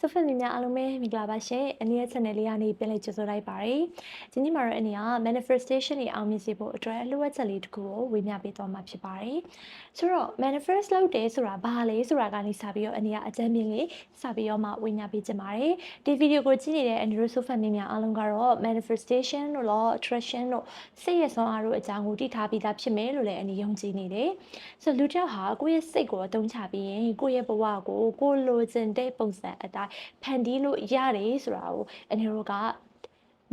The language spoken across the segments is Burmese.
ဆိုဖက်မင်းများအားလုံးပဲမင်္ဂလာပါရှင်အနည်း channel လေးကနေပြန်လည်ကြိုဆိုလိုက်ပါရစေဒီနေ့မှာတော့အနေက manifestation တွေအောင်မြင်စေဖို့အတွက်လိုအပ်ချက်လေးတစ်ခုကိုဝေမျှပေးသွားမှာဖြစ်ပါတယ်ဆိုတော့ manifest လုပ်တယ်ဆိုတာဘာလဲဆိုတာကနေစပြီးတော့အနေကအကြမ်းမြင်လေးစပြီးတော့မှဝေမျှပေးချင်ပါတယ်ဒီဗီဒီယိုကိုကြည့်နေတဲ့အနေရိုဆိုဖက်မင်းများအားလုံးကတော့ manifestation တို့ law of attraction တို့စိတ်ရဆုံးအားတို့အကြောင်းကိုတည်ထားပြီးသားဖြစ်မယ်လို့လည်းအနေယုံကြည်နေတယ်ဆိုတော့လူတစ်ယောက်ဟာကိုယ့်ရဲ့စိတ်ကိုအသုံးချပြီးရင်ကိုယ့်ရဲ့ဘဝကိုကိုယ်လိုချင်တဲ့ပုံစံအတိုင်းဖန်တီးလို့ရတယ်ဆိုတာကိုအနေတို့က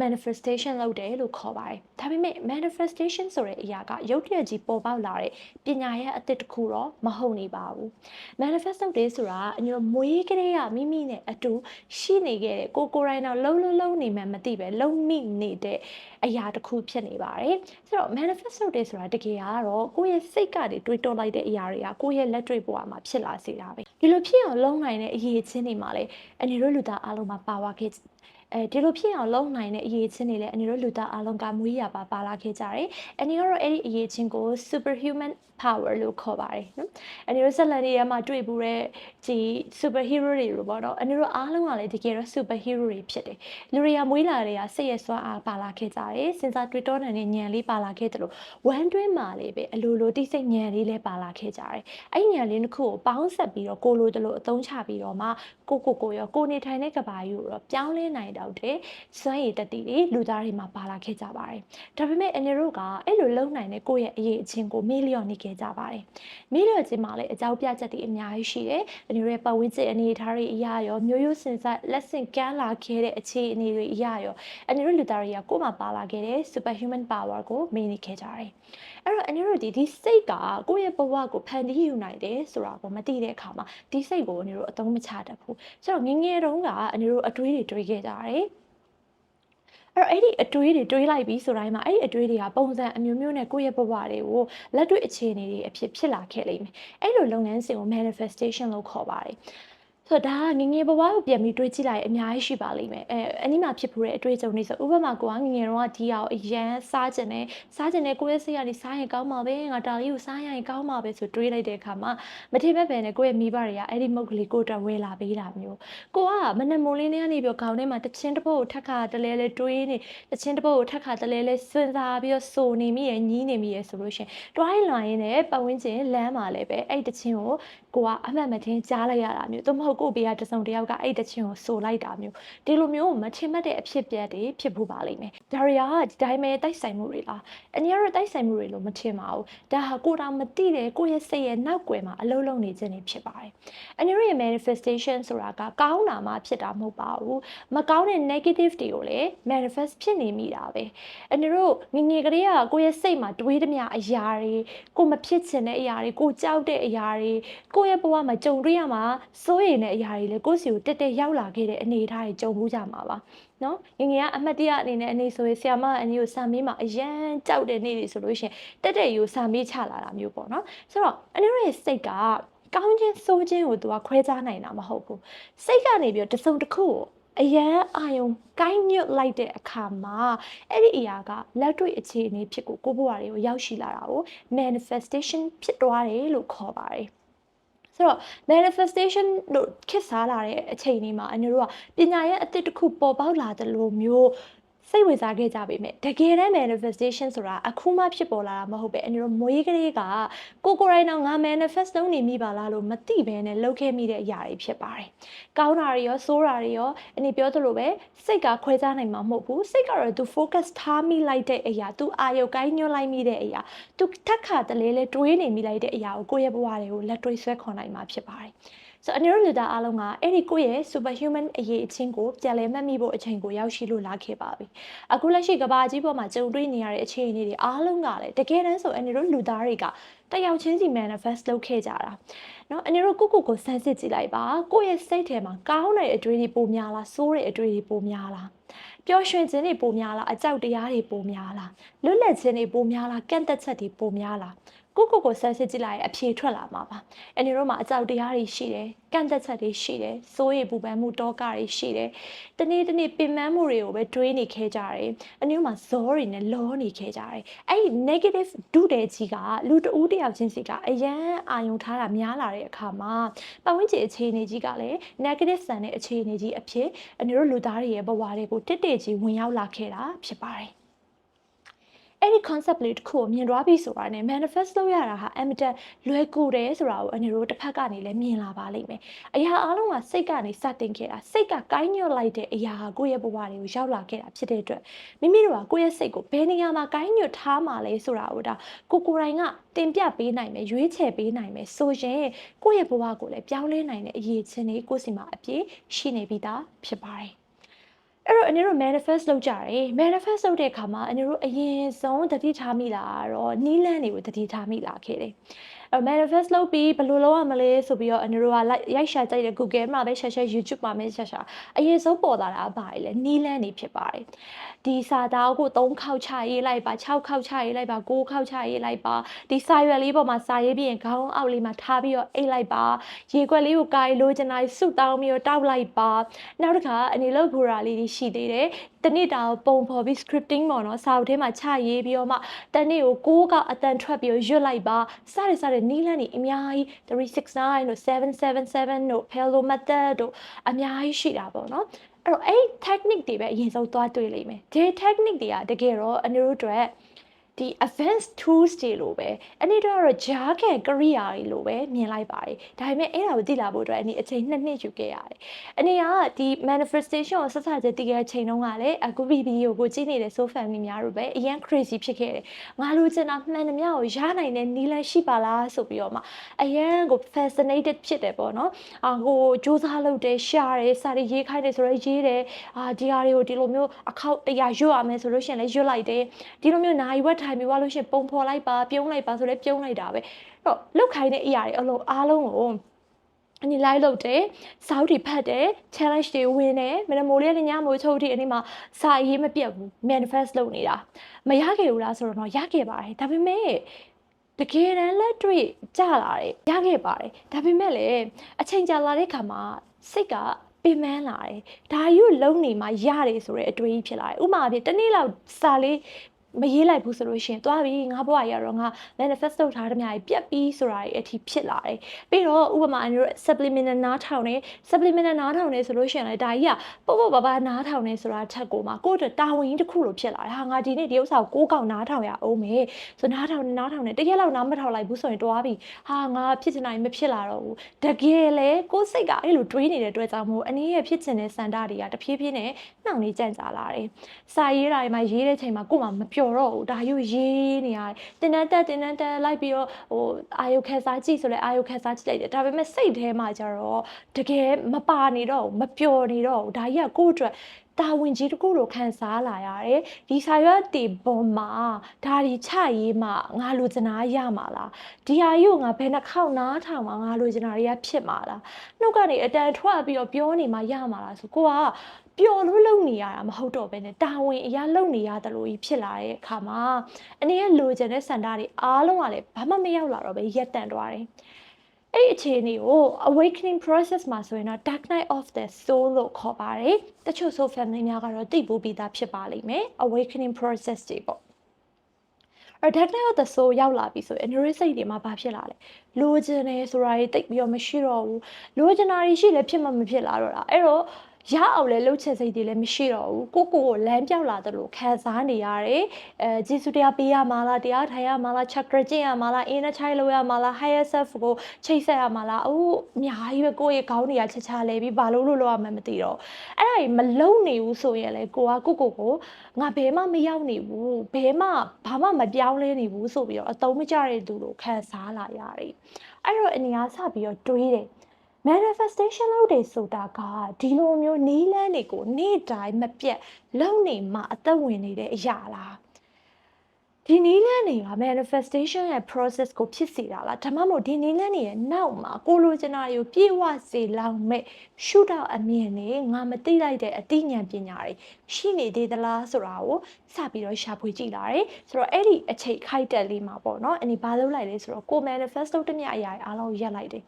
manifestation လုပ်တယ်လို့ခေါ်ပါတယ်။ဒါပေမဲ့ manifestation ဆိုတဲ့အရာကရုပ်တရက်ကြီးပေါ်ပေါက်လာတဲ့ပညာရဲ့အသစ်တစ်ခုတော့မဟုတ်နေပါဘူး။ manifest လုပ်တယ်ဆိုတာအညိုမွေးကလေးကမိမိနဲ့အတူရှိနေခဲ့တဲ့ကိုကိုယ်တိုင်တော့လုံးလုံးလုံးနေမှမသိပဲလုံးမိနေတဲ့အရာတစ်ခုဖြစ်နေပါတယ်။ဆိုတော့ manifest လုပ်တယ်ဆိုတာတကယ်ကတော့ကိုယ့်ရဲ့စိတ်ကနေတွေးတောလိုက်တဲ့အရာတွေကကိုယ့်ရဲ့လက်တွေ့ဘဝမှာဖြစ်လာစေတာပဲ။ဒီလိုဖြစ်အောင်လုံးနိုင်တဲ့အရေးချင်းတွေမှာလည်းအနေတို့လူသားအားလုံးမှာပါဝါခဲ့ အဲဒီလိုဖြစ်အောင်လုပ်နိုင်တဲ့အရေးချင်းတွေလည်းအနေတို့လူသားအလုံးကမွေးရပါပါလာခဲ့ကြတယ်။အနေကတော့အဲ့ဒီအရေးချင်းကို superhuman power လို့ခေါ်ပါတယ်နော်။အနေတို့ဇက်လန်တွေထဲမှာတွေ့ဘူးတဲ့ဒီ superhero တွေလို့ပေါ့နော်။အနေတို့အားလုံးကလည်းတကယ်တော့ superhero တွေဖြစ်တယ်။လူတွေကမွေးလာတဲ့ကစိတ်ရစွမ်းအားပါလာခဲ့ကြတယ်။စဉ်းစားတွေးတောနိုင်တဲ့ဉာဏ်လေးပါလာခဲ့တယ်လို့ဝမ်းတွင်းမှာလေးပဲအလိုလိုတိစိတ်ဉာဏ်လေးလည်းပါလာခဲ့ကြတယ်။အဲ့ဉာဏ်လေးတစ်ခုကိုပေါင်းဆက်ပြီးတော့ကိုလိုတလို့အသုံးချပြီးတော့မှကိုကိုကိုရောကိုနေထိုင်တဲ့ကဘာကြီးကိုတော့ပြောင်းလဲနိုင်တော့တဲ့စွမ်းရည်တတိတွေလူသားတွေမှာပါလာခဲ့ကြပါတယ်။ဒါပေမဲ့အနေတို့ကအဲ့လိုလုံနိုင်တဲ့ကိုယ့်ရဲ့အရေးအချင်းကိုမေးလျော့နေခဲ့ကြပါတယ်။မေးလျော့ခြင်းမှာလည်းအကြောင်းပြချက်တွေအများကြီးရှိတယ်။အနေတို့ရဲ့ပတ်ဝန်းကျင်အနေအထားတွေအရာရောမျိုးရိုးစင်ဆက်လက်ဆင့်ကမ်းလာခဲ့တဲ့အခြေအနေတွေအရာရောအနေတို့လူသားတွေကကိုယ်မှာပါလာခဲ့တဲ့ superhuman power ကိုမေးနေခဲ့ကြတယ်။အဲ့တော့အနေတို့ဒီဒီစိတ်ကကိုယ့်ရဲ့ဘဝကိုဖန်တီးယူနိုင်တယ်ဆိုတာကိုမသိတဲ့အခါမှာဒီစိတ်ကိုအနေတို့အသုံးမချတတ်ဘူး။ဆိုတော့ငငယ်တုန်းကအနေတို့အတွေးတွေတွေးခဲ့ကြတယ်။အဲ့တော့အဲ့ဒီအတွေးတွေတွေးလိုက်ပြီးဆိုတိုင်းမှာအဲ့ဒီအတွေးတွေကပုံစံအမျိုးမျိုးနဲ့ကိုယ့်ရဲ့ဘဝတွေကိုလက်တွေ့အခြေအနေတွေအဖြစ်ဖြစ်လာခဲ့လိမ့်မယ်အဲ့လိုလုပ်ငန်းစဉ်ကို manifestation လို့ခေါ်ပါတယ် ဆိုတော့ဒါကငငယ်ဘဝကိုပြန်ပြီးတွေးကြည့်လိုက်ရင်အများကြီးရှိပါလိမ့်မယ်အဲအနိမဖြစ်ဖူးတဲ့အတွေ့အကြုံတွေဆိုဥပမာကိုကငငယ်တော့ဒီအောင်အရန်စားကျင်တယ်စားကျင်တယ်ကိုယ့်ရဲ့စိတ်ကနေစားရင်ကောင်းမှာပဲငါတာလေးကိုစားရရင်ကောင်းမှာပဲဆိုတွေးလိုက်တဲ့အခါမှာမထင်မဲ့ပဲနဲ့ကိုယ့်ရဲ့မိဘတွေကအဲ့ဒီမုတ်ကလေးကိုယ်တော်ဝဲလာပေးတာမျိုးကိုကမနက်မိုးလေးနဲ့ကနေပြီးခေါင်းထဲမှာတချင်းတစ်ပုတ်ကိုထက်ခါတလဲလဲတွေးနေတချင်းတစ်ပုတ်ကိုထက်ခါတလဲလဲစဉ်းစားပြီးတော့စိုးနေမိရညီးနေမိရဆိုလို့ရှင်တွိုင်းလွန်ရင်းနဲ့ပတ်ဝန်းကျင်လမ်းမှာလည်းပဲအဲ့တချင်းကိုကိုကအမှတ်မထင်းကြားလိုက်ရတာမျိုးသို့မဟုတ်ကိုဘေးကတစုံတယောက်ကအဲ့တချင်းကိုဆိုလိုက်တာမျိုးဒီလိုမျိုးမထင်မှတ်တဲ့အဖြစ်ပြက်တွေဖြစ်ဖို့ပါလိမ့်မယ်ဒါရီယာဒီတိုင်းပဲတိုက်ဆိုင်မှုတွေလားအနည်းရတိုက်ဆိုင်မှုတွေလို့မထင်ပါဘူးဒါဟာကိုတာမသိတဲ့ကိုရဲ့စိတ်ရဲ့နောက်ွယ်မှာအလုံးလုံးနေခြင်းတွေဖြစ်ပါတယ်အနည်းရရဲ့ manifestation ဆိုတာကကောင်းတာမှဖြစ်တာမဟုတ်ပါဘူးမကောင်းတဲ့ negative တွေကိုလည်း manifest ဖြစ်နေမိတာပဲအနည်းတို့ငငယ်ကလေးကကိုရဲ့စိတ်မှာတွေးသမျှအရာတွေကိုမဖြစ်ချင်တဲ့အရာတွေကိုကြောက်တဲ့အရာတွေကိုယ့်ရဲ့ဘဝမှာကြုံတွေ့ရမှာစိုးရိမ်တဲ့အရာတွေလည်းကိုယ့်စီကိုတက်တက်ရောက်လာခဲ့တဲ့အနေအထားတွေကြုံမှုကြမှာပါနော်ငငယ်ကအမတ်တရအနေနဲ့အနေဆိုရင်ဆရာမအနီကိုစာမေးမှာအရန်ကြောက်တဲ့နေ့တွေဆိုလို့ရှိရင်တက်တက်ယူစာမေးချလာတာမျိုးပေါ့နော်ဆိုတော့အနီရဲ့စိတ်ကကောင်းခြင်းဆိုးခြင်းကိုသူကခွဲခြားနိုင်တာမဟုတ်ဘူးစိတ်ကနေပြီးတော့တစုံတစ်ခုကိုအရန်အာယုံကိုင်းညွတ်လိုက်တဲ့အခါမှာအဲ့ဒီအရာကလက်တွေ့အခြေအနေဖြစ်ကိုကိုဘဝတွေကိုရောက်ရှိလာတာကို manifestation ဖြစ်သွားတယ်လို့ခေါ်ပါတယ် ဆိုတော့ manifestation လို့ခက်စားလာတဲ့အချိန်လေးမှာအညတို့ကပညာရဲ့အသစ်တစ်ခုပေါ်ပေါက်လာတယ်လို့မျိုး စိတ်ဝင်စားခဲ့ကြပေမဲ့တကယ်တမ်း manifestation ဆိုတာအခုမှဖြစ်ပေါ်လာတာမဟုတ်ပဲအန်တို့မွေးကလေးကကိုကိုရိုင်းတော့ငါ manifest လုပ်နေမိပါလားလို့မသိဘဲနဲ့လုပ်ခဲ့မိတဲ့အရာတွေဖြစ်ပါတယ်။ကောင်းတာတွေရောဆိုးတာတွေရောအနေပြောသလိုပဲစိတ်ကခွဲခြားနိုင်မှာမဟုတ်ဘူး။စိတ်ကတော့ तू focus ထားမိလိုက်တဲ့အရာ तू အာရုံကိုင်းညွှန်းလိုက်မိတဲ့အရာ तू ထက်ခါတလဲလဲတွေးနေမိလိုက်တဲ့အရာကိုကိုယ့်ရဲ့ဘဝတွေကိုလက်တွေးဆွဲခေါ်နိုင်မှာဖြစ်ပါတယ်။ ဆိုတော့အနေတို့လူသားအားလုံးကအဲ့ဒီကိုယ့်ရဲ့ superhuman အရေးအချင်းကိုပြန်လည်မှတ်မိဖို့အချိန်ကိုရောက်ရှိလို့လာခဲ့ပါပြီအခုလက်ရှိကဘာကြီးပေါ်မှာကြုံတွေ့နေရတဲ့အခြေအနေတွေအားလုံးကလည်းတကယ်တမ်းဆိုအနေတို့လူသားတွေကတယောက်ချင်းစီ manifest လုပ်ခဲ့ကြတာเนาะအနေတို့ကိုကိုကိုစမ်းစစ်ကြည့်လိုက်ပါကိုယ့်ရဲ့စိတ်ထဲမှာကောင်းတဲ့အတွေ့အကြုံပိုများလားဆိုးတဲ့အတွေ့အကြုံပိုများလားပျော်ရွှင်ခြင်းတွေပိုများလားအကြောက်တရားတွေပိုများလားလွတ်လပ်ခြင်းတွေပိုများလားကန့်သက်ချက်တွေပိုများလား ကိုကိုကိုဆက်စစ်ကြည့်လိုက်ရင်အဖြေထွက်လာမှာပါအန်ဒီတို့မှာအကြောက်တရားတွေရှိတယ်ကန့်သက်ချက်တွေရှိတယ်စိုးရိမ်ပူပန်မှုတောကတွေရှိတယ်တနေ့တနေ့ပင်ပန်းမှုတွေကိုပဲတွေးနေခဲ့ကြတယ်အန်ဒီတို့မှာဇောတွေနဲ့လောနေခဲ့ကြတယ်အဲ့ဒီ negative ဒုတဲ့ကြီးကလူတဦးတယောက်ချင်းစီကအရန်အာယုံထားတာများလာတဲ့အခါမှာပတ်ဝန်းကျင်အခြေအနေကြီးကလည်း negative ဆန်တဲ့အခြေအနေကြီးအဖြစ်အန်ဒီတို့လူသားတွေရဲ့ဘဝတွေကိုတစ်တစ်ကြီးဝင်ရောက်လာခဲ့တာဖြစ်ပါတယ် အဲ့ဒီ concept လေးတစ်ခုကိုမြင်သွားပြီဆိုတာနဲ့ manifest လုပ်ရတာဟာအမတန်လွယ်ကူတယ်ဆိုတာကိုအနေတို့တစ်ဖက်ကနေလည်းမြင်လာပါလိမ့်မယ်။အရာအလုံးကစိတ်ကနေစတင်ခဲ့တာစိတ်ကကိုင်းညွတ်လိုက်တဲ့အရာဟာကိုယ့်ရဲ့ဘဝတွေကိုရောက်လာခဲ့တာဖြစ်တဲ့အတွက်မိမိတို့ကကိုယ့်ရဲ့စိတ်ကိုဘယ်နေရာမှာကိုင်းညွတ်ထားမှလဲဆိုတာကိုဒါကိုကိုယ်တိုင်ကတင်ပြပေးနိုင်မယ်ရွေးချယ်ပေးနိုင်မယ်ဆိုရင်ကိုယ့်ရဲ့ဘဝကိုလည်းပြောင်းလဲနိုင်တဲ့အရေးချင်းတွေကိုယ့်စီမှာအပြည့်ရှိနေပြီးသားဖြစ်ပါတယ်။ အဲ့တော့အနေတို့ manifest လုပ်ကြတယ် manifest လုပ်တဲ့အခါမှာအနေတို့အရင်ဆုံးတတိထားမိလာတော့နီးလန်းတွေကိုတတိထားမိလာခဲ့တယ်အဲ manifest လုပ်ပြီးဘယ်လိုလုပ်ရမလဲဆိုပြီးတော့အနေတို့ကရိုက်ရှာကြိုက်တဲ့ Google မှာပဲရှာရှာ YouTube မှာပဲရှာရှာအရင်ဆုံးပေါ်လာတာဘာလဲနီးလန်းနေဖြစ်ပါတယ် ဒီစာသားကို3ခေါက်ချရေးလိုက်ပါ6ခေါက်ချရေးလိုက်ပါ9ခေါက်ချရေးလိုက်ပါဒီစာရွက်လေးပေါ်မှာစာရေးပြီးရင်ခေါင်းအောက်လေးမှာထားပြီးတော့အိတ်လိုက်ပါရေခွက်လေးကိုကာရီလိုချင်တာစုတောင်းပြီးတော့တောက်လိုက်ပါနောက်တစ်ခါအနေလို့ဘူရာလေးရှိသေးတယ်တနေ့တာပုံဖော်ပြီး scripting ပေါ့နော်စာအုပ်ထဲမှာချရေးပြီးတော့မှတနေ့ကိုကိုးကအတန်ထွက်ပြီးရွတ်လိုက်ပါစတဲ့စတဲ့နီးလန်းနေအများကြီး369တို့777တို့ Hello Method တို့အများကြီးရှိတာပေါ့နော် အဲ့တော့အဲ့ technique တွေပဲအရင်ဆုံးသွားတွေ့လိမ့်မယ်ဒီ technique တွေကတကယ်တော့အနည်းတို့အတွက် ဒီ advanced tools တွေလို့ပဲအနေတော့တော့ဂျားခံ career တွေလို့ပဲမြင်လိုက်ပါတယ်ဒါပေမဲ့အဲ့ဒါကိုသိလာဖို့အတွက်အနေအချိန်နှစ်နှစ်ယူခဲ့ရတယ်အနေကဒီ manifestation ကိုဆက်ဆက်ကြည့်တဲ့အချိန်တုန်းကလည်းအခုဗီဒီယိုကိုကြည့်နေတဲ့ so family များတို့ပဲအရင် crazy ဖြစ်ခဲ့တယ်ငါလိုချင်တာမှန်သမျှကိုရနိုင်တဲ့နီးလန်းရှိပါလားဆိုပြီးတော့မှအရင်ကို fascinated ဖြစ်တယ်ပေါ့နော်အာဟိုစူးစမ်းလုပ်တယ်ရှာတယ်စာတွေရေးခိုင်းတယ်ဆိုတော့ရေးတယ်အာဒီဟာတွေကိုဒီလိုမျိုးအခောက်တရာရွတ်ရမယ်ဆိုလို့ရှိရင်လည်းရွတ်လိုက်တယ်ဒီလိုမျိုးနိုင်ဝက်ထိုင်ပြီးွားလို့ရှိရင်ပုံဖော်လိုက်ပါပြုံးလိုက်ပါဆိုလဲပြုံးလိုက်တာပဲအဲ့တော့လုတ်ခိုင်းတဲ့အရာတွေအလုံးအားလုံးကိုအနီလိုက်လုပ်တယ်စောက်တွေဖတ်တယ် challenge တွေဝင်တယ်မနမိုးလေးနဲ့ညမိုးချုပ်တီအနေမှာစာရေးမပြတ်ဘူး manifest လုပ်နေတာမရခဲ့ဘူးလားဆိုတော့ရခဲ့ပါတယ်ဒါပေမဲ့တကယ်တမ်းလက်တွေ့ကြလာတယ်ရခဲ့ပါတယ်ဒါပေမဲ့လည်းအချိန်ကြာလာတဲ့ခါမှာစိတ်ကပင်ပန်းလာတယ်ဒါယူလုံနေမှရတယ်ဆိုတဲ့အတွေးကြီးဖြစ်လာတယ်ဥပမာအဖြစ်တနေ့လောက်စာလေး မရေးလိုက်ဘူးဆိုလို့ရှိရင်သွားပြီငါဘဝရတော့ငါ manifest လုပ်ထားတဲ့များကြီးပြက်ပြီးဆိုတာတွေအထိဖြစ်လာတယ်ပြီးတော့ဥပမာအနေနဲ့ subliminal နားထောင်နေ subliminal နားထောင်နေဆိုလို့ရှိရင်လည်းဒါကြီးကပေါ့ပေါ့ပါပါနားထောင်နေဆိုတာထက်ကိုမှကိုယ့်အတွက်တာဝန်ကြီးတစ်ခုလိုဖြစ်လာတယ်ဟာငါဒီနေ့ဒီဥစ္စာကိုကိုးကောင်နားထောင်ရအောင်မယ်ဆိုနားထောင်နားထောင်နေတရက်လောက်နားမထောင်လိုက်ဘူးဆိုရင်တွားပြီဟာငါဖြစ်ချင်တာမဖြစ်လာတော့ဘူးတကယ်လေကိုယ်စိတ်ကအဲ့လိုတွေးနေတဲ့အတွက်ကြောင့်မို့အနည်းရဲ့ဖြစ်ချင်တဲ့စန္ဒတွေကတဖြည်းဖြည်းနဲ့နှောင့်နေကြန့်ကြာလာတယ်စာရေးတာတွေမှာရေးတဲ့ချိန်မှာကိုယ်မှမပျော်တော့ဘူးဒါယူရေးနေရတယ်တင်တန်းတက်တင်တန်းတက်လိုက်ပြီးတော့ဟိုအာယုခက်စားကြည့်ဆိုလဲအာယုခက်စားကြည့်လိုက်တယ်ဒါပေမဲ့စိတ်ထဲမှာကျတော့တကယ်မပါနေတော့မပျော်နေတော့ဒါကြီးကကိုယ့်အတွက် တာဝန်ကြီးတစ်ခုလိုခံစားလာရတယ်ဒီစာရွက်တီပေါ်မှာဒါဒီချရေးမှငါလိုချင်တာရမှာလားဒီဟာကြီးကိုငါဘယ်နှခေါက်နားထောင်မှငါလိုချင်တာတွေကဖြစ်မှာလားနှုတ်ကနေအတန်ထွက်ပြီးတော့ပြောနေမှရမှာလားဆိုကိုကပျော်လို့လုံနေရတာမဟုတ်တော့ဘဲနဲ့တာဝန်အရာလုံနေရတယ်လို့ကြီးဖြစ်လာတဲ့အခါမှာအနေနဲ့လိုချင်တဲ့စန္ဒတွေအားလုံးကလည်းဘာမှမရောက်လာတော့ပဲရက်တန့်သွားတယ် အဲ့အခြေအနေကို awakening process မှာဆိုရင်တော့ dark night of the soul လို့ခေါ်ပါတယ်တချို့ soul family များကတော့သိဖို့ပြီးသားဖြစ်ပါလိမ့်မယ် awakening process တွေပေါ့အဲ့ dark night of the soul ရောက်လာပြီဆိုရင် energy စိတ်တွေမှာဘာဖြစ်လာလဲလိုချင်တယ်ဆိုတာတွေတိတ်ပြီးတော့မရှိတော့ဘူးလိုချင်တာတွေရှိလဲဖြစ်မှမဖြစ်လာတော့တာအဲ့တော့ ရအောင်လဲလှုပ်ချက်စိတ်တွေလည်းမရှိတော့ဘူးကိုကိုကိုလမ်းပြောက်လာတယ်လို့ခံစားနေရတယ်အဲဂျေစုတရားပေးရမှာလားတရားထိုင်ရမှာလား chakra ကျင့်ရမှာလား inner child လုပ်ရမှာလား higher self ကိုချိတ်ဆက်ရမှာလားအိုးအများကြီးပဲကိုယ့်ရဲ့ခေါင်းတွေကချက်ချလဲပြီးဘာလို့လို့လောက်ရမှန်းမသိတော့အဲ့ဒါကြီးမလုံနေဘူးဆိုရင်လေကိုကကိုကိုကိုငါဘယ်မှမရောက်နေဘူးဘယ်မှဘာမှမပြောင်းလဲနေဘူးဆိုပြီးတော့အတုံးမကျတဲ့သူလို့ခံစားလာရတယ်အဲ့တော့အနေအားစပြီးတော့တွေးတယ် manifestation လုပ်တယ်ဆိုတာကဒီလိုမျိုးနီးလန်းတွေကိုနေ့တိုင်းမပြတ်လုံနေမှအသက်ဝင်နေတဲ့အရာလား ဒီနည်းလမ်းတွေက manifestation ရဲ့ process ကိုဖြစ်စေတာလားဒါမှမဟုတ်ဒီနည်းလမ်းတွေရဲ့နောက်မှာကိုလိုချင်တာတွေကိုပြေဝစေလောက်မဲ့ shoot out အမြင်နဲ့ငါမသိလိုက်တဲ့အသိဉာဏ်ပညာတွေရှိနေသေးသလားဆိုတာကိုစပြီးတော့ရှာဖွေကြည့်လာတယ်ဆိုတော့အဲ့ဒီအချိန်ခိုက်တက်လေးမှာပေါ့နော်အဲ့ဒီဘာလုပ်လိုက်လဲဆိုတော့ကို manifest လုပ်တဲ့မြအရာတွေအားလုံးကိုရက်လိုက်တယ်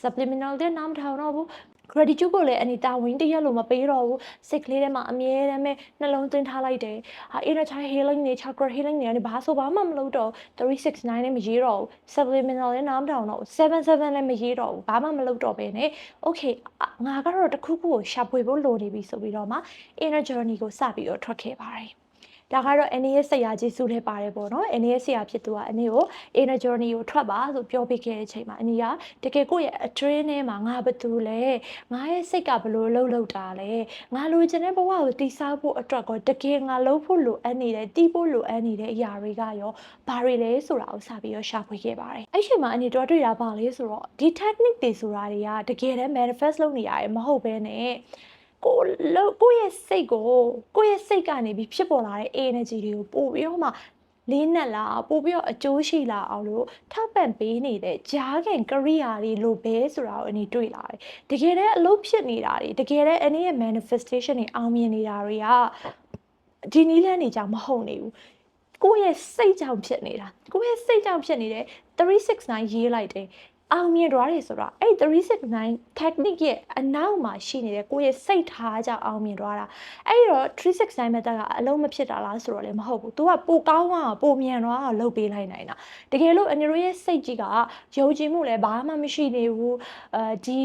subliminal တဲ့နားမထောင်တော့ဘူး gratitude ကိုလည်းအနေတာဝန်တရက်လို့မပေးတော့ဘူးစိတ်ကလေးထဲမှာအမြဲတမ်းပဲနှလုံးသွင်းထားလိုက်တယ်ဟာ inner child healing နဲ့ chakra healing တွေကနေဘာဆိုဘာမှမလုပ်တော့369နဲ့မရေးတော့ဘူး subliminal လည်းနားမထောင်တော့ဘူး77လည်းမရေးတော့ဘူးဘာမှမလုပ်တော့ဘဲနဲ့ okay ငါကတော့တစ်ခုခုကိုရှာဖွေဖို့လိုနေပြီဆိုပြီးတော့မှ inner journey ကိုစပြီးတော့ထွက်ခဲ့ပါတယ် ဒါကတော့ NAS ဆရာကြီးစုထဲပါတယ်ပေါ့နော် NAS ဆရာဖြစ်သူကအနည်းကို inner journey ကိုထွက်ပါဆိုပြောပြခဲ့တဲ့အချိန်မှာအနည်းကတကယ်ကိုယ့်ရဲ့အတွင်းထဲမှာငါဘာတူလဲငါရဲ့စိတ်ကဘလို့လှုပ်လှုပ်တာလဲငါလိုချင်တဲ့ဘဝကိုတည်ဆောက်ဖို့အတွက်ကောတကယ်ငါလုပ်ဖို့လိုအပ်နေတဲ့တည်ဖို့လိုအပ်နေတဲ့အရာတွေကရောဘာတွေလဲဆိုတာကိုစပြီးတော့ရှာဖွေခဲ့ပါတယ်အဲ့ချိန်မှာအနည်းတော့တွေ့တာပါလေဆိုတော့ဒီ technique တွေဆိုတာတွေကတကယ်တမ်း manifest လုပ်နေရတယ်မဟုတ်ဘဲနဲ့ ကိုလို့ကိုယ့်ရဲ့စိတ်ကိုကိုယ့်ရဲ့စိတ်ကနေပြီးဖြစ်ပေါ်လာတဲ့ energy တွေကိုပို့ပြီးတော့မှလေးနက်လာပို့ပြီးတော့အကျိုးရှိလာအောင်လို့ထောက်ပံ့ပေးနေတဲ့ဂျားကန်ကရိယာတွေလိုပဲဆိုတာကိုအနေတွေ့လာတယ်။တကယ်တည်းအလုပ်ဖြစ်နေတာတွေတကယ်တည်းအနေရဲ့ manifestation တွေအောင်မြင်နေတာတွေကဒီနည်းလမ်းတွေကြောင့်မဟုတ်နေဘူး။ကိုယ့်ရဲ့စိတ်ကြောင့်ဖြစ်နေတာကိုယ့်ရဲ့စိတ်ကြောင့်ဖြစ်နေတယ်369ရေးလိုက်တယ် အောင်မြင်သွားတယ်ဆိုတော့အဲ့369 technique ရဲ့အနောက်မှာရှိနေတဲ့ကိုယ့်ရဲ့စိတ်ထားကြောင့်အောင်မြင်သွားတာအဲ့တော့369 method ကအလုံးမဖြစ်တာလားဆိုတော့လည်းမဟုတ်ဘူး။ तू ကပိုကောင်းသွားအောင်ပိုမြန်သွားအောင်လုပ်ပေးလိုက်နိုင်တာ။တကယ်လို့အန်ရိုရဲ့စိတ်ကြီးကယုံကြည်မှုလည်းဘာမှမရှိနေဘူး။အဲဒီ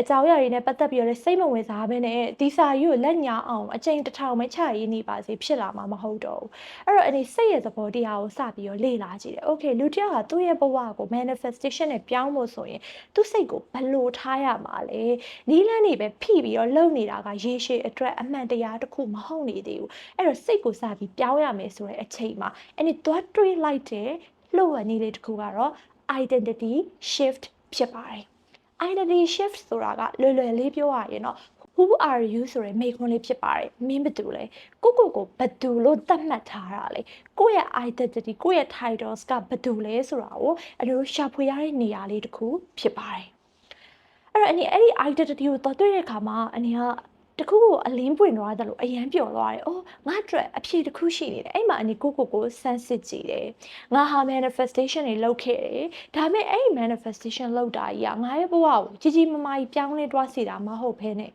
အကြောင်းအရာတွေနဲ့ပတ်သက်ပြီးတော့လည်းစိတ်မဝင်စားဘဲနဲ့ဒီစာကြီးကိုလက်ညာအောင်အချိန်တစ်ထောင်ပဲချရေးနေပါစေဖြစ်လာမှာမဟုတ်တော့ဘူး။အဲ့တော့အနေစိတ်ရဲ့သဘောတရားကိုစပြီးတော့လေ့လာကြည့်တယ်။ Okay လူတစ်ယောက်ဟာသူ့ရဲ့ဘဝကို manifestation နဲ့ပြောင်းဖို့ဆိုရင်သူ့စိတ်ကိုဘယ်လိုထားရမှာလဲနီးလန်းနေပဲဖိပြီးတော့လုံနေတာကရေရှည်အတွက်အမှန်တရားတစ်ခုမဟုတ်နေသေးဘူးအဲ့တော့စိတ်ကိုစပြီးပြောင်းရမယ်ဆိုတဲ့အချိန်မှာအဲ့ဒီသွားတွေးလိုက်တဲ့လှုပ်ဝက်နည်းလေးတစ်ခုကတော့ identity shift ဖြစ်ပါတယ် identity shift ဆိုတာကလွယ်လွယ်လေးပြောရရင်တော့ who are you ဆိုရယ်မိခွန်းလေးဖြစ်ပါတယ်မင်းဘသူလဲကိုကိုကိုဘသူလို့သတ်မှတ်ထားတာလေကိုယ့်ရဲ့ identity ကိုယ့်ရဲ့ titles ကဘသူလဲဆိုတာကိုအလိုရှာဖွေရတဲ့နေရာလေးတစ်ခုဖြစ်ပါတယ်အဲ့တော့အနေအဲ့ဒီ identity ကိုတော်တွေ့တဲ့အခါမှာအနေက တခုကိုအလင်းပွင့်သွားတယ်လို့အရန်ပျော်သွားတယ်။အိုးငါအတွက်အဖြေတစ်ခုရှိနေတယ်။အဲ့မှာအနီကိုကိုကိုစမ်းစစ်ကြည့်တယ်။ငါဟာ manifestation တွေလုပ်ခဲ့တယ်။ဒါပေမဲ့အဲ့ဒီ manifestation လုပ်တာကြီးကငါရဲ့ဘဝကိုကြီးကြီးမားမားကြီးပြောင်းလဲသွားစေတာမဟုတ်ဘဲနဲ့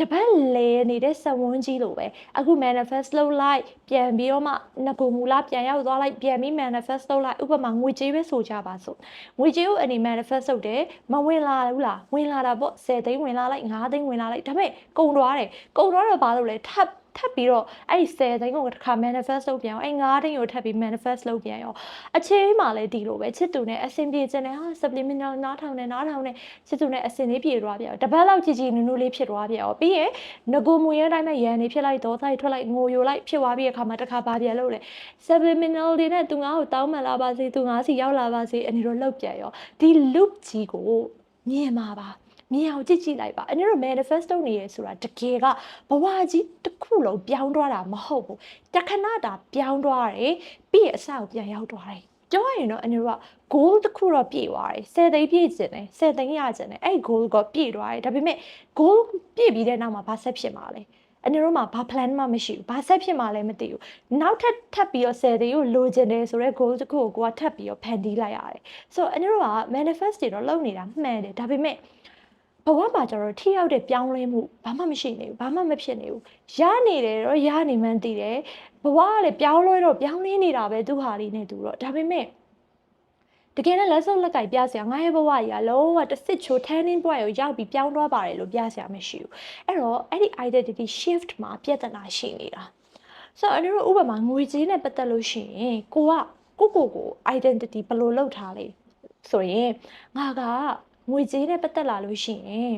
တပတ်လဲနေတဲ့စဝန်းကြီးလိုပဲအခု manifest လုပ်လိုက်ပြန်ပြီးတော့မှငကိုမူလာပြန်ရောက်သွားလိုက်ပြန်ပြီး manifest လုပ်လိုက်ဥပမာငွေကြေးပဲဆိုကြပါစို့ငွေကြေးကိုအနေ manifest လုပ်တယ်မဝင်လာဘူးလားဝင်လာတာပေါ့10သိန်းဝင်လာလိုက်9သိန်းဝင်လာလိုက်ဒါပေမဲ့ကုန်သွားတယ်ကုန်သွားတော့ဘာလို့လဲထပ် ထပ်ပြီးတော့အဲ့ဒီ10သိန်းကိုတစ်ခါ manifest လုပ်ပြန်အောင်အဲ့9သိန်းကိုထပ်ပြီး manifest လုပ်ပြန်ရောအချင်းမှလည်းဒီလိုပဲချစ်သူနဲ့အဆင်ပြေခြင်းနဲ့ဟာ subliminal နားထောင်နေနားထောင်နေချစ်သူနဲ့အဆင်လေးပြေသွားပြန်တပတ်လောက်ကြည်ကြည်နူးနူးလေးဖြစ်သွားပြန်ရောပြီးရင်ငကိုမူရဲတိုင်းမှာရန်နေဖြစ်လိုက်တော့ဆိုင်ထွက်လိုက်ငိုယိုလိုက်ဖြစ်သွားပြီးအခါမှာတစ်ခါပါပြန်လို့လေ subliminal တွေနဲ့သူငါ့ကိုတောင်းမှန်လာပါစေသူငါစီရောက်လာပါစေအနေတော့လောက်ပြန်ရောဒီ loop ကြီးကိုမြင်ပါပါ မြင်အောင်ကြည့်ကြည့်လိုက်ပါအဲ့တော့ manifesto နေရဆိုတာတကယ်ကဘဝကြီးတစ်ခုလုံးပြောင်းသွားတာမဟုတ်ဘူးတခဏတာပြောင်းသွားတယ်ပြီးရအစကိုပြန်ရောက်သွားတယ်ပြောရရင်တော့အနေတော့ goal တစ်ခုတော့ပြည့်သွားတယ်10သိန်းပြည့်ကျင်တယ်10သိန်းရကျင်တယ်အဲ့ goal ကပြည့်သွားတယ်ဒါပေမဲ့ goal ပြည့်ပြီးတဲ့နောက်မှာဘာဆက်ဖြစ်မှာလဲအနေတော့မှာဘာ plan မှမရှိဘူးဘာဆက်ဖြစ်မှာလဲမသိဘူးနောက်ထပ်ထပ်ပြီးတော့10သိန်းကိုလိုချင်တယ်ဆိုတော့ goal တစ်ခုကိုကိုကထပ်ပြီးတော့ဖန်တီးလိုက်ရတယ်ဆိုတော့အနေတော့က manifest တွေတော့လုပ်နေတာမှန်တယ်ဒါပေမဲ့ ဘဝမှာကျတော့ထိရောက်တဲ့ပြောင်းလဲမှုဘာမှမရှိနေဘူးဘာမှမဖြစ်နေဘူးရနေတယ်တော့ရနေမှန်းသိတယ်ဘဝကလည်းပြောင်းလဲတော့ပြောင်းလဲနေတာပဲသူဟာလေးနဲ့သူတော့ဒါပေမဲ့တကယ်နဲ့လက်စုပ်လက်ကင်ပြစရာငါရဲ့ဘဝကြီးကလုံးဝတစ်စစ်ချို turning point ကိုရောက်ပြီးပြောင်းသွားပါတယ်လို့ပြစရာမရှိဘူးအဲ့တော့အဲ့ဒီ identity shift မှာပြဿနာရှိနေတာဆိုတော့အဲ့လိုဥပမာငွေကြေးနဲ့ပတ်သက်လို့ရှိရင်ကိုကကိုကိုကို identity ဘယ်လိုလုပ်ထားလဲဆိုရင်ငါက ငွေကြေးနဲ့ပတ်သက်လာလို့ရှိရင်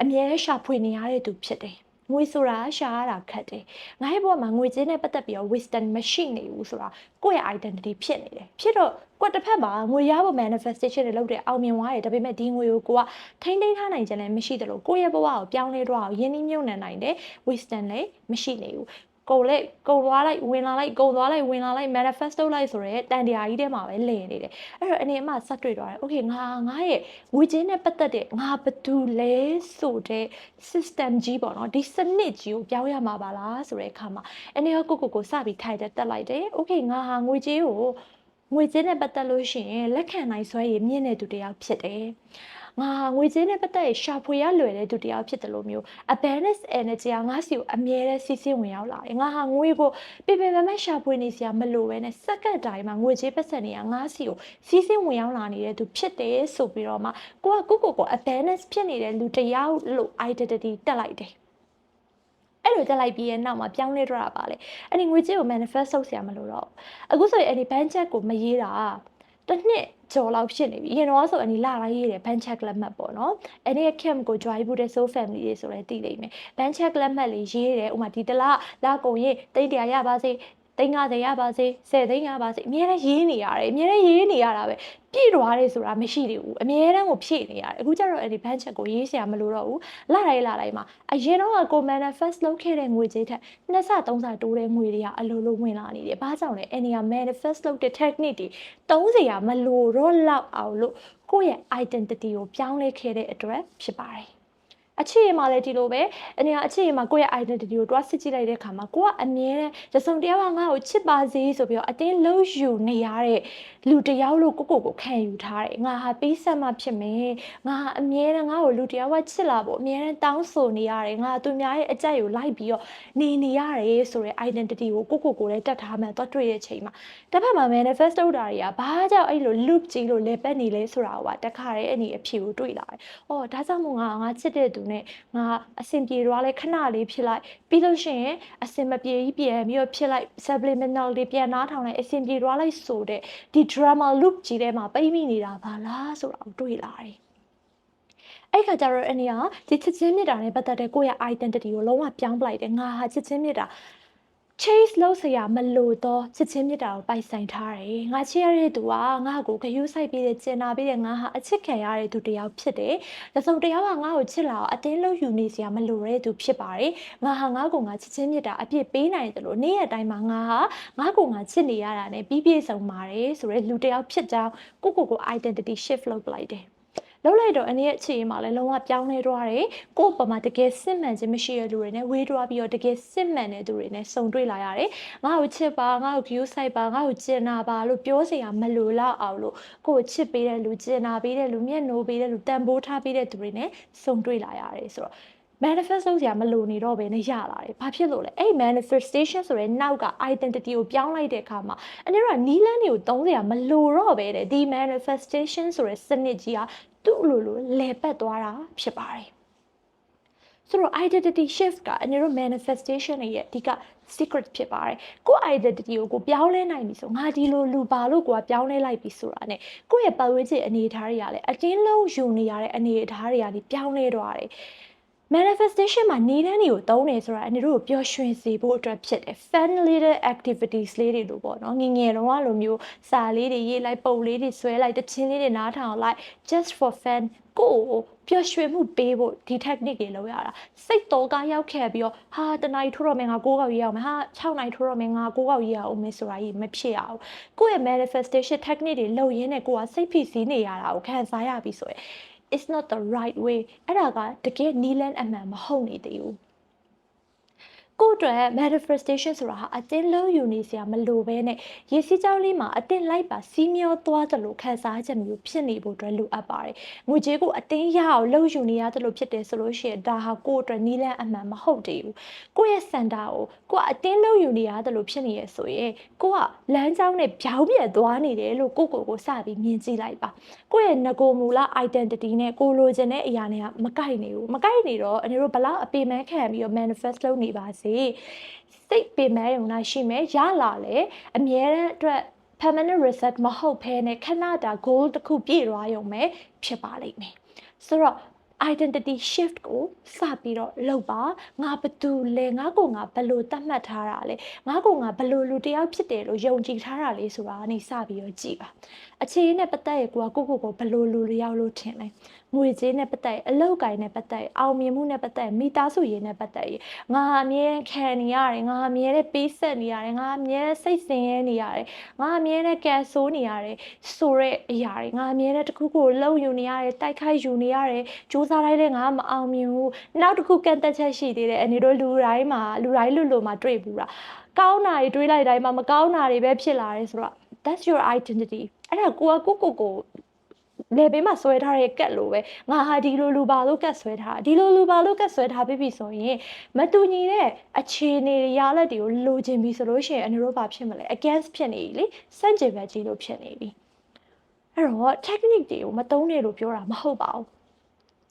အမြဲရှာဖွေနေရတဲ့သူဖြစ်တယ်ငွေဆိုတာရှာရတာခက်တယ်။ငါရဲ့ဘဝမှာငွေကြေးနဲ့ပတ်သက်ပြီးတော့ wisdom မရှိနေဘူးဆိုတာကိုယ့်ရဲ့ identity ဖြစ်နေတယ်။ဖြစ်တော့ကိုယ်တစ်ဖက်မှာငွေရဖို့ manifestation တွေလုပ်တယ်အောင်မြင်သွားတယ်ဒါပေမဲ့ဒီငွေကိုကိုကထိမ့်သိမ်းထားနိုင်ကြလည်းမရှိတယ်လို့ကိုယ့်ရဲ့ဘဝကိုပြောင်းလဲတော့ရင်းနှီးမြှုပ်နှံနိုင်တယ် wisdom လည်းမရှိနေဘူး ကုန်လိုက်ကုန်သွားလိုက်ဝင်လာလိုက်ကုန်သွားလိုက်ဝင်လာလိုက် manifest လုပ်လိုက်ဆိုရဲတန်တရားကြီးထဲမှာပဲလည်နေတယ်အဲ့တော့အနေအမဆက်တွေ့သွားတယ် okay ငါငါရဲ့ငွေချင်းနဲ့ပတ်သက်တဲ့ငါဘသူလဲဆိုတဲ့ system ကြီးပေါ့နော်ဒီစနစ်ကြီးကိုပြောင်းရမှာပါလားဆိုတဲ့အခါမှာအနေရောကိုကိုကိုစပြီးထိုက်တက်တက်လိုက်တယ် okay ငါဟာငွေကြေးကိုငွေကြေးနဲ့ပတ်သက်လို့ရှိရင်လက်ခံနိုင်စွမ်းရည်မြင့်တဲ့သူတစ်ယောက်ဖြစ်တယ် ငါငွေကြေးနဲ့ပတ်သက်ရရှာဖွေရလွယ်တဲ့သူတယောက်ဖြစ်တယ်လို့မျိုး abundance energy ကငါစီကိုအမြဲတမ်းစီးဆင်းဝင်ရောက်လာတယ်ငါဟာငွေကိုပြပြမမရှာဖွေနေစရာမလိုပဲနဲ့စက္ကန့်တိုင်းမှာငွေကြေးပတ်စံတွေကငါစီကိုစီးဆင်းဝင်ရောက်လာနေတဲ့သူဖြစ်တယ်ဆိုပြီးတော့မှကိုကကိုကိုကို abundance ဖြစ်နေတဲ့လူတယောက်လို့ identity တက်လိုက်တယ်အဲ့လိုတက်လိုက်ပြီးရဲ့နောက်မှာပြောင်းလဲတော့တာပါလေအဲ့ဒီငွေကြေးကို manifest လုပ်ဆရာမလို့တော့အခုဆိုရင်အဲ့ဒီ bank check ကိုမရေးတာတစ်နှစ် ကျော်လောက်ဖြစ်နေပြီအရင်တော့ဆိုအနီလာတိုင်းရေးတယ် bank check လက်မှတ်ပေါ့နော်အဲ့ဒီ camp ကို join ဖို့တဲ့ soul family တွေဆိုလဲသိလိမ့်မယ် bank check လက်မှတ်လေးရေးတယ်ဥမာဒီတလားလာကုန်ရင်တိတ်တရာရပါစေ သိန်း90ရပါစေ10သိန်းရပါစေအများနဲ့ရေးနေရတယ်အများနဲ့ရေးနေရတာပဲပြည့်သွားတယ်ဆိုတာမရှိသေးဘူးအများတန်းကိုဖြည့်နေရတယ်အခုကျတော့အဲ့ဒီဘန်းချက်ကိုရေးစရာမလိုတော့ဘူးလာတိုင်းလာတိုင်းမှာအရင်တော့ကို manifest လုပ်ခဲ့တဲ့ငွေကြေးထက်နှစ်ဆသုံးဆတိုးတဲ့ငွေတွေကအလိုလိုဝင်လာနေတယ်ဘာကြောင့်လဲအဲ့ဒီက manifest လုပ်တဲ့ technique တွေသုံးစရာမလိုတော့လောက်အောင်လို့ကိုယ့်ရဲ့ identity ကိုပြောင်းလဲခဲ့တဲ့အတွက်ဖြစ်ပါတယ် အခြေအမှာလည်းဒီလိုပဲအနေကအခြေအမှာကိုယ့်ရဲ့ identity ကိုတွားစစ်ကြည့်လိုက်တဲ့အခါမှာကိုကအမြဲတမ်းတစုံတယောက်ကငါ့ကိုချစ်ပါစေဆိုပြီးတော့အတင်းလှုပ်ယူနေရတဲ့လူတယောက်လို့ကိုကိုကိုခံယူထားတယ်ငါဟာပေးဆက်မှဖြစ်မယ်ငါဟာအမြဲတမ်းငါ့ကိုလူတယောက်ကချစ်လာဖို့အမြဲတမ်းတောင်းဆိုနေရတယ်ငါသူများရဲ့အကြိုက်ကိုလိုက်ပြီးတော့နေနေရတယ်ဆိုတဲ့ identity ကိုကိုကိုကိုလည်းတက်ထားမှသွားတွေ့တဲ့ချိန်မှာတစ်ဖက်မှာ manifest လုပ်တာတွေကဘာကြောင့်အဲ့လို loop ကြီးလို့လဲပတ်နေလဲဆိုတာကတခါတည်းအနေအဖြေကိုတွေ့လာတယ်။အော်ဒါကြောင့်မို့ငါငါချစ်တဲ့သူနဲ့ငါအဆင်ပြေတော့လဲခဏလေးဖြစ်လိုက်ပြီးလို့ရှိရင်အဆင်မပြေကြီးပြန်ပြီးတော့ဖြစ်လိုက် subliminal တွေပြန်နားထောင်လိုက်အဆင်ပြေတော့လိုက်ဆိုတဲ့ဒီ drama loop ကြီးထဲမှာပိတ်မိနေတာပါလားဆိုတာကိုတွေ့လာတယ်အဲ့ခါကျတော့အနေကဒီချစ်ချင်းမြတ်တာနဲ့ပတ်သက်တဲ့ကိုယ့်ရဲ့ identity ကိုလုံးဝပြောင်းပလိုက်တယ်ငါဟာချစ်ချင်းမြတ်တာ chase လုပ်စရာမလိုတော့ချစ်ချင်းမြတ်တာကိုပိုက်ဆိုင်ထားတယ်ငါချစ်ရတဲ့သူကငါ့ကိုဂယုစိုက်ပြီးတဲ့ကျင်နာပြီးတဲ့ငါဟာအချစ်ခံရတဲ့သူတယောက်ဖြစ်တယ်တစုံတယောက်ကငါ့ကိုချစ်လာအောင်အတင်းလို့ယူနေစရာမလိုတဲ့သူဖြစ်ပါတယ်ငါဟာငါ့ကိုငါချစ်ချင်းမြတ်တာအပြစ်ပေးနိုင်တယ်လို့နေ့ရက်တိုင်းမှာငါဟာငါ့ကိုငါချစ်နေရတာနဲ့ပြီးပြည့်စုံပါတယ်ဆိုရဲလူတယောက်ဖြစ်ကြောင်းကိုကိုကို identity shift လုပ်ပလိုက်တယ် လောက်လိုက်တော့အနေရဲ့အခြေအနေမှာလည်းလုံးဝပြောင်းလဲသွားတယ်ကိုယ့်ပမာတကယ်စစ်မှန်ခြင်းမရှိတဲ့လူတွေနဲ့ဝေးသွားပြီးတော့တကယ်စစ်မှန်တဲ့သူတွေနဲ့စုံတွေ့လာရတယ်ငါ့ကိုချစ်ပါငါ့ကို view site ပါငါ့ကိုကျင်နာပါလို့ပြောစရာမလိုတော့အောင်လို့ကိုယ့်ကိုချစ်ပေးတဲ့လူကျင်နာပေးတဲ့လူမျက်နှိုးပေးတဲ့လူတန်ဖိုးထားပေးတဲ့သူတွေနဲ့စုံတွေ့လာရတယ်ဆိုတော့ manifest လုပ်စရာမလိုနေတော့ဘဲနဲ့ရလာတယ်။ဘာဖြစ်လို့လဲ။အဲ့ manifestation ဆိုတဲ့နောက်က identity ကိုပြောင်းလိုက်တဲ့အခါမှာအနေနဲ့ကနီးလန်းတွေကိုသုံးစရာမလိုတော့ဘဲတဲ့ဒီ manifestation ဆိုတဲ့စနစ်ကြီးကသူ့လိုလိုလဲပတ်သွားတာဖြစ်ပါတယ်။ဆိုတော့ identity shift ကအနေနဲ့ manifestation ရဲ့အဓိက secret ဖြစ်ပါတယ်ကိုယ့် identity ကိုကိုပြောင်းလဲနိုင်ပြီဆိုငါဒီလိုလူပါလို့ကိုကပြောင်းလဲလိုက်ပြီဆိုတာ ਨੇ ကိုယ့်ရဲ့ပတ်ဝန်းကျင်အနေအထားတွေကလည်းအတင်းလုံးယူနေရတဲ့အနေအထားတွေကနေပြောင်းလဲသွားတယ် manifestation မှာနေတန်းတွေကိုသုံးနေဆိုတာအနေတို့ကိုပျော်ရွှင်စေဖို့အတွက်ဖြစ်တယ် fun little activities လေးတွေလို့ပေါ့နော်ငငယ်တော့ကလိုမျိုးစာလေးတွေရေးလိုက်ပုံလေးတွေဆွဲလိုက်တချင်းလေးတွေနားထောင်လိုက် just for fun ကိုယ်ပျော်ရွှင်မှုပေးဖို့ဒီ technique တွေလုပ်ရတာစိတ်တော်ကရောက်ခဲ့ပြီးတော့ဟာတနားထိုးတော့မယ်ငါ9កောက်ရေးအောင်မယ်ဟာ6နိုင်ထိုးတော့မယ်ငါ9កောက်ရေးအောင်မယ်ဆိုတာကြီးမဖြစ်အောင်ကိုယ့်ရဲ့ manifestation technique တွေလုပ်ရင်းနဲ့ကိုယ်ကစိတ်ဖိစီးနေရတာကိုခံစားရပြီဆိုရင် it's not the right way အဲ့ဒါကတကယ်နီလန်းအမှန်မဟုတ်နေသေးဘူး ကိုယ့်အတွက် manifestation ဆိုတာဟာအတင်းလုံးယူနေစရာမလိုဘဲနဲ့ရေစီးကြောင်းလေးမှာအတင်းလိုက်ပါစီးမျောသွားသလိုခံစားချက်မျိုးဖြစ်နေဖို့အတွက်လိုအပ်ပါတယ်။ငွေကြေးကိုအတင်းရအောင်လှုပ်ယူနေရသလိုဖြစ်တယ်ဆိုလို့ရှိရင်ဒါဟာကိုယ့်အတွက်နီးလန်းအမှန်မဟုတ်သေးဘူး။ကိုယ့်ရဲ့စန္ဒာကိုကိုယ်ကအတင်းလှုပ်ယူနေရသလိုဖြစ်နေရဆိုရင်ကိုကလမ်းကြောင်းနဲ့ပြောင်းပြက်သွားနေတယ်လို့ကိုယ့်ကိုယ်ကိုစပြီးမြင်ကြည့်လိုက်ပါ။ကိုယ့်ရဲ့ငကိုမူလ identity နဲ့ကိုလိုချင်တဲ့အရာတွေကမကိုက်နေဘူး။မကိုက်နေတော့အနေတို့ဘလောက်အပေမန်းခံပြီးတော့ manifest လုပ်နေပါစေစိတ်ပင်မဲ့ရုံနဲ့ရှိမယ်ရလာလေအမြဲတမ်းအတွက် permanent reset မဟုတ်ဘဲနဲ့ခဏတာ goal တစ်ခုပြည့်သွားရုံပဲဖြစ်ပါလိမ့်မယ်ဆိုတော့ identity shift ကိုစပြီးတော့လုပ်ပါငါဘသူလဲငါကိုငါဘယ်လိုသတ်မှတ်ထားတာလဲငါကိုငါဘယ်လိုလူတစ်ယောက်ဖြစ်တယ်လို့ယုံကြည်ထားတာလဲဆိုတာကနေစပြီးတော့ကြည်ပါအခြေအနေနဲ့ပတ်သက်ရကိုကကိုကိုကိုဘယ်လိုလူတစ်ယောက်လို့ထင်လဲ ငွေကြေးနဲ့ပတ်သက်အလောက်ကိုင်းနဲ့ပတ်သက်အောင်မြင်မှုနဲ့ပတ်သက်မိသားစုရေးနဲ့ပတ်သက်ငါအမြဲခံနေရတယ်ငါအမြဲတည်းပေးဆက်နေရတယ်ငါအမြဲတည်းစိတ်ဆင်းရဲနေရတယ်ငါအမြဲတည်းကဲဆိုးနေရတယ်ဆိုတဲ့အရာတွေငါအမြဲတည်းတစ်ခုခုကိုလုံယူနေရတယ်တိုက်ခိုက်ယူနေရတယ်စူးစမ်းတိုင်းလည်းငါမအောင်မြင်ဘူးနောက်တစ်ခုကန့်သက်ချက်ရှိသေးတယ်အနေတို့လူတိုင်းမှာလူတိုင်းလူလူမှာတွေ့ဘူးလားကောင်းတာတွေတွေးလိုက်တိုင်းမှာမကောင်းတာတွေပဲဖြစ်လာတယ်ဆိုတော့ that's your identity အဲ့ဒါကိုကကိုကိုကို လေဘေးမှာဆွဲထားတဲ့ကက်လိုပဲငါဟာဒီလိုလူပါလို့ကက်ဆွဲထားဒီလိုလူပါလို့ကက်ဆွဲထားပြီးပြီဆိုရင်မတူညီတဲ့အခြေအနေရလက်တွေကိုလိုချင်ပြီဆိုလို့ရှိရင်အနေတို့ဘာဖြစ်မလဲ against ဖြစ်နေပြီလေစန့်ကျင်ဘက်ကြီးလို့ဖြစ်နေပြီအဲ့တော့ technique တွေကိုမသုံးနဲ့လို့ပြောတာမဟုတ်ပါဘူး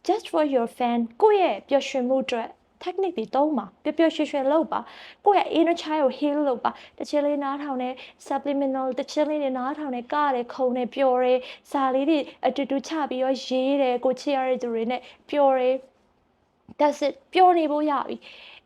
just for your fan ကိုယ့်ရဲ့ပျော်ရွှင်မှုအတွက် technique တွေသုံးပါပျော်ပျော်ရွှင်ရွှင်လုပ်ပါကိုယ့်ရဲ့ inner child ကို heal လုပ်ပါတချင်လေးနားထောင်နေ subliminal တချင်လေးတွေနားထောင်နေကရတယ်ခုံနေပျော်တယ်စာလေးတွေအတူတူချပြီးတော့ရေးတယ်ကိုချစ်ရတဲ့သူတွေနဲ့ပျော်တယ် that's it ပျော်နေဖို့ရပြီ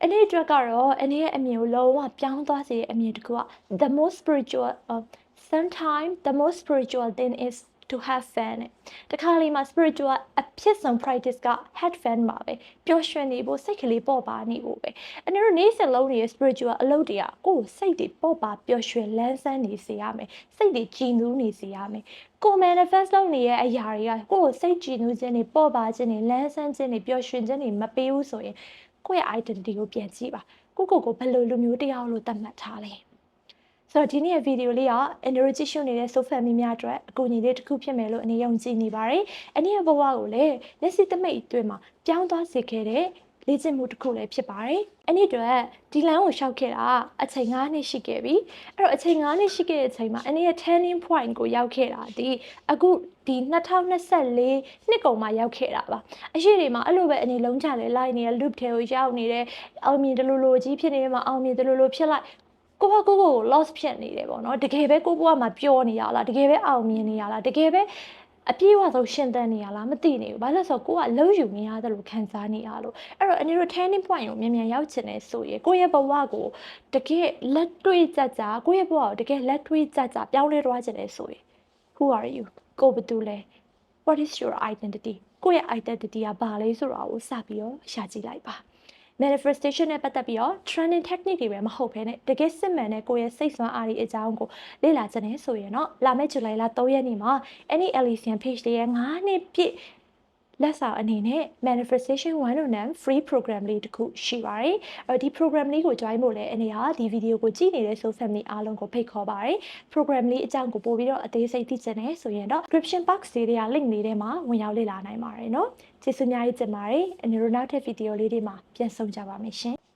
အဲ့ဒီအတွက်ကတော့အနေရဲ့အမြင်ကိုလုံးဝပြောင်းသွားစေတဲ့အမြင်တစ်ခုက the most spiritual uh, sometimes the most spiritual thing is to have fun နဲ့တခါလေမှာ spiritual အဖြစ်ဆုံး practice က had fun ပါပဲပျော်ရွှင်နေဖို့စိတ်ကလေးပေါ့ပါနေဖို့ပဲအနေတို့နေ့စဉ်လုံးနေတဲ့ spiritual အလုပ်တွေကကိုယ်စိတ်တွေပေါ့ပါပျော်ရွှင်လန်းဆန်းနေစေရမယ်စိတ်တွေကြည်နူးနေစေရမယ်ကို manifest လုပ်နေတဲ့အရာတွေကကိုယ်စိတ်ကြည်နူးခြင်းတွေပေါ့ပါခြင်းတွေလန်းဆန်းခြင်းတွေပျော်ရွှင်ခြင်းတွေမပေးဘူးဆိုရင်ကိုယ့်ရဲ့ identity ကိုပြန်ကြည့်ပါကိုကိုကိုဘယ်လိုလူမျိုးတစ်ယောက်လို့သတ်မှတ်ထားလဲ ဆိုတော့ဒီနေ့ရဲ့ဗီဒီယိုလေးကအန်ဒရိုဂျီရှုနေတဲ့ so family များအတွက်အကူအညီလေးတစ်ခုဖြစ်မယ်လို့အနေယုံကြည်နေပါတယ်။အနည်းဘဝကိုလည်းလက်ရှိသမိတ်အတွင်းမှာပြောင်းသွားစေခဲ့တဲ့လေ့ကျင့်မှုတစ်ခုလည်းဖြစ်ပါတယ်။အဲ့ဒီအတွက်ဒီလမ်းကိုရှောက်ခဲ့တာအချိန်9နှစ်ရှိခဲ့ပြီ။အဲ့တော့အချိန်9နှစ်ရှိခဲ့တဲ့အချိန်မှာအနည်းရဲ့ turning point ကိုရောက်ခဲ့တာဒီအခုဒီ2024နှစ်ကုန်မှာရောက်ခဲ့တာပါ။အရှိတွေမှာအဲ့လိုပဲအနေလုံးချလဲလိုက်နေတဲ့ loop ထဲကိုရောက်နေတဲ့အောင်မြင်တယ်လို့လို့ကြီးဖြစ်နေမှာအောင်မြင်တယ်လို့လို့ဖြစ်လိုက် ကိုကကိုကိုကို loss ဖြစ်နေတယ်ပေါ့နော်တကယ်ပဲကိုဘွားမှာပျော်နေရလားတကယ်ပဲအောင်မြင်နေရလားတကယ်ပဲအပြည့်အဝဆုံးရှင်သန်နေရလားမသိနေဘူးဘာလို့လဲဆိုတော့ကိုကလှုပ်ယူနေရတယ်လို့ခံစားနေရလို့အဲ့တော့အနေတို့ turning point ကိုမြန်မြန်ရောက်ချင်တယ်ဆိုရင်ကိုယ့်ရဲ့ဘဝကိုတကယ်လက်တွေ့ကြကြကိုယ့်ရဲ့ဘဝကိုတကယ်လက်တွေ့ကြကြပြောင်းလဲသွားချင်တယ်ဆိုရင် who are you ကိုဘယ်သူလဲ what is your identity ကိုယ့်ရဲ့ identity ကဘာလဲဆိုတာကိုစပြီးတော့ရှာကြည့်လိုက်ပါ manifestation နဲ့ပတ်သက်ပြီးတော့ training technique တွေပဲမဟုတ်ဘဲနဲ့တကယ်စစ်မှန်တဲ့ကိုယ့်ရဲ့စိတ်ဆွမ်းအားတွေအကြောင်းကိုလေ့လာခြင်းနဲ့ဆိုရင်တော့လာမယ့်ဇူလိုင်လ3ရက်နေ့မှာ any Elysian page တွေရဲ့9နှစ်ပြည့် လက်ဆောင်အနေနဲ့ manifestation 109 free program လေးတစ်ခုရှိပါတယ်။အဲဒီ program လေးကို join ဖို့လည်းအနေဟာဒီ video ကိုကြည့်နေတဲ့ so family အားလုံးကိုဖိတ်ခေါ်ပါတယ်။ program လေးအကြောင်းကိုပို့ပြီးတော့အသေးစိတ်သိချင်တယ်ဆိုရင်တော့ description box လေးတွေက link လေးထဲမှာဝင်ရောက်လေ့လာနိုင်ပါတယ်နော်။ကျေးဇူးအများကြီးတင်ပါတယ်။အနေနဲ့နောက်ထပ် video လေးတွေမှာပြန်ဆုံကြပါမယ်ရှင်။